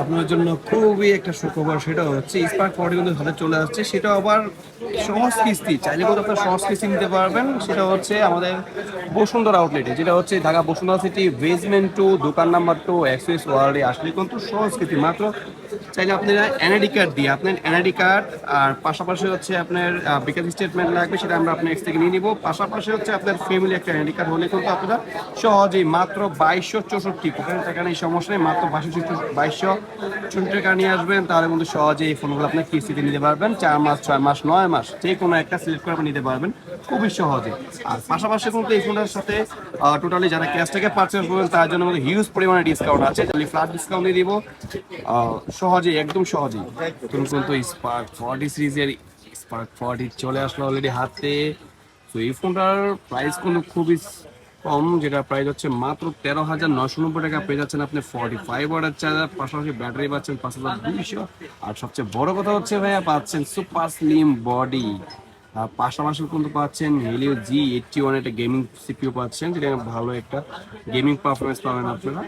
আপনার জন্য খুবই একটা সুখবর, সেটা হচ্ছে স্পার্ক ফোর্টি কিন্তু হাতে চলে আসছে। সেটা আবার সহজ কিস্তি চাইলে কিন্তু আপনার সহজ কিস্তি নিতে পারবেন। সেটা হচ্ছে আমাদের বসুন্ধরা আউটলেটে যেটা হচ্ছে Dhaka Bashundhara city basement two দোকান নাম্বার টু এক্সপ্রেস ওয়ার্ল্ডে আসলে কিন্তু সহজ কিস্তি মাত্র চাইলে আপনারা এনআইডি কার্ড দিয়ে, আপনার এনআইডি কার্ড আর পাশাপাশি হচ্ছে আপনার বিকাশ স্টেটমেন্ট লাগবে, সেটা আমরা আপনার এক্স থেকে নিয়ে নিব। পাশাপাশি হচ্ছে আপনার ফ্যামিলি একটা এনআইডি কার্ড হলে কিন্তু আপনারা সহজেই মাত্র বাইশশো চৌষট্টি টাকা নেই, সমস্যা নেই, মাত্র বাইশশো বাইশশো। চৌষট্টি টাকা নিয়ে আসবেন, তাহলে কিন্তু সহজে এই ফোনগুলো আপনার কিস্তিতে নিতে পারবেন। চার মাস, ছয় মাস, নয় মাস, যে কোনো একটা সিলেক্ট করে আপনি নিতে পারবেন। খুবই সহজে। আর পাশাপাশি কিন্তু এই ফোনটার সাথে টোটালি যারা ক্যাশ থেকে পারচেস করবেন, তার জন্য কিন্তু হিউজ পরিমাণে ডিসকাউন্ট আছে। তাহলে ফ্ল্যাট ডিসকাউন্ট দিয়ে দিব। সহজেই, একদম সহজেই। তুমি কিন্তু স্পার্ক ফর্টি সিরিজের স্পার্ক ফর্টি চলে আসলো অলরেডি হাতে। তো এই ফোনটার প্রাইস কিন্তু খুবই কম, যেটা প্রাইস হচ্ছে মাত্র তেরো হাজার নশো নব্বই টাকা। পেয়ে যাচ্ছেন আপনি ফর্টি ফাইভ ওয়ার্ডের চার্জার পাশাপাশি ব্যাটারি পাচ্ছেন পাঁচ হাজার দুইশো। আর সবচেয়ে বড় কথা হচ্ছে ভাইয়া পাচ্ছেন সুপার স্লিম বডি পাশাপাশি কিন্তু পাচ্ছেন হেলিও জি এইটটি ওয়ান একটা গেমিং সিপিও পাচ্ছেন যেটা ভালো একটা গেমিং পারফরমেন্স পাবেন আপনারা।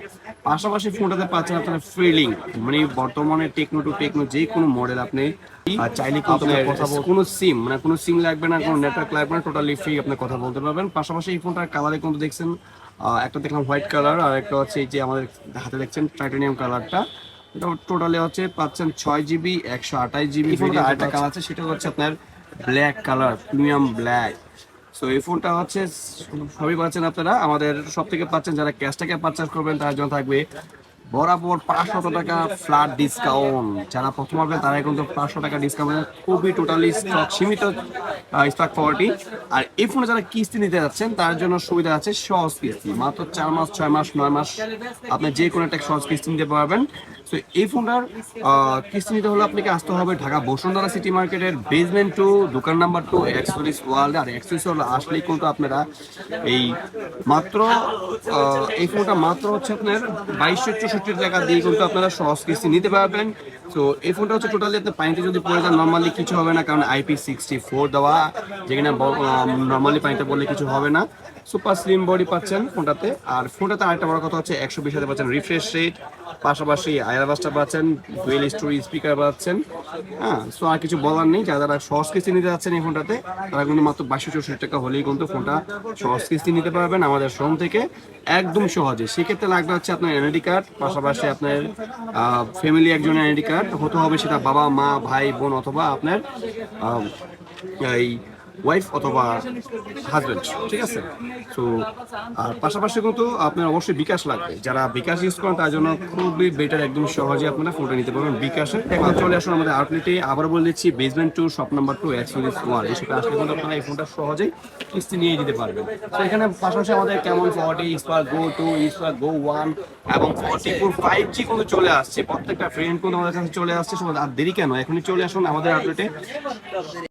পাশাপাশি ফোনটাতে পাচ্ছেন আপনারা ফিলিং মানে বর্তমানে টেকনো টু টেকনো যে কোনো মডেল আপনি চাইলে কোনো সিম মানে কোনো সিম লাগবে না কোনো নেটওয়ার্ক লাগবে না টোটালি ফ্রি আপনি কথা বলতে পারবেন। পাশাপাশি এই ফোনটার কালারে কিন্তু দেখছেন একটা দেখলাম হোয়াইট কালার আর একটা হচ্ছে এই যে আমাদের হাতে দেখছেন টাইটানিয়াম কালারটা এটা টোটালি হচ্ছে পাচ্ছেন ছয় জিবি একশো আঠাশ জিবি আরেকটা কালার আছে সেটা হচ্ছে আপনার black colour premium black so এই ফোনটা হচ্ছে, সবই পাচ্ছেন আপনারা। আমাদের সব থেকে পাচ্ছেন, যারা ক্যাশটাকে পারচেস করবেন, তার জন্য থাকবে বরাবর পাঁচশত টাকা ফ্ল্যাট ডিসকাউন্ট যারা প্রথম আসবেন তারাই কিন্তু পাঁচশো টাকা ডিসকাউন্ট খুবই টোটালি স্টক সীমিত স্টক ফর্টি আর এই ফোনে যারা কিস্তি নিতে যাচ্ছেন, তার জন্য সুবিধা আছে সহজ কিস্তি। মাত্র চার মাস, ছয় মাস, নয় মাস আপনি যে কোনো একটা সহজ কিস্তি নিতে পারবেন। তো এই ফোনটার কিস্তি নিতে হলে আপনাকে আসতে হবে ঢাকা বসুন্ধরা সিটি মার্কেটের বেসমেন্ট টু দোকান নাম্বার টু এক্সপ্রেস ওয়ার্ল্ড আর এক্সপ্রেস ওয়ার্ল্ড আসলেই কিন্তু আপনারা এই মাত্র এই ফোনটা মাত্র হচ্ছে আপনার বাইশশো চৌষট্টি টাকা দিয়ে কিন্তু আপনারা সহজ কিস্তি নিতে পারবেন। তো এই ফোনটা হচ্ছে টোটালি আপনার পানিতে যদি পড়ে যান নর্মালি কিছু হবে না, কারণ আইপি সিক্সটি ফোর দেওয়া, যেখানে নর্মালি পানিতে পড়লে কিছু হবে না। সুপার স্লিম বডি পাচ্ছেন ফোনটাতে। আর ফোনটাতে আরেকটা বড় কথা হচ্ছে, একশো বিশ হাজার পাচ্ছেন রিফ্রেশ রেট পাশাপাশি আয়ারবাসটা পাচ্ছেন ডুয়েল স্টোরি স্পিকার পাচ্ছেন। হ্যাঁ সো আর কিছু বলার নেই, যারা যারা সহজ কিস্তি নিতে যাচ্ছেন এই ফোনটাতে, তারা কিন্তু মাত্র বাইশশো চৌষট্টি টাকা হলেই কিন্তু ফোনটা সহজ কিস্তি নিতে পারবেন আমাদের শোরুম থেকে, একদম সহজে। সেক্ষেত্রে লাগবে হচ্ছে আপনার এনআইডি কার্ড পাশাপাশি আপনার ফ্যামিলি একজন এনআইডি কার্ড হতে হবে সেটা বাবা, মা, ভাই, বোন, অথবা আপনার এই ওয়াইফ অথবা হাজবেন্ড ঠিক আছে? তো আর পাশাপাশি কিন্তু আপনার অবশ্যই বিকাশ লাগবে। যারা বিকাশ ইউজ করেন, তার জন্য খুবই বেটার একদম সহজে আপনারা ফোনটা নিতে পারবেন বিকাশে। এখন চলে আসুন আমাদের আউটলেটে আবার বলে দিচ্ছি basement two shop number two experience one এই সাথে আসলে কিন্তু আপনারা এই ফোনটা সহজেই কিস্তি নিয়ে যেতে পারবেন। তো এখানে পাশাপাশি আমাদের কেমন forty spark go two spark go one এবং ফর্টি ফোর ফাইভ জি কিন্তু চলে আসছে। প্রত্যেকটা ফ্রেন্ড কিন্তু আমাদের কাছে চলে আসছে। আর দেরি কেন? এখনই চলে আসুন আমাদের আউটলেটে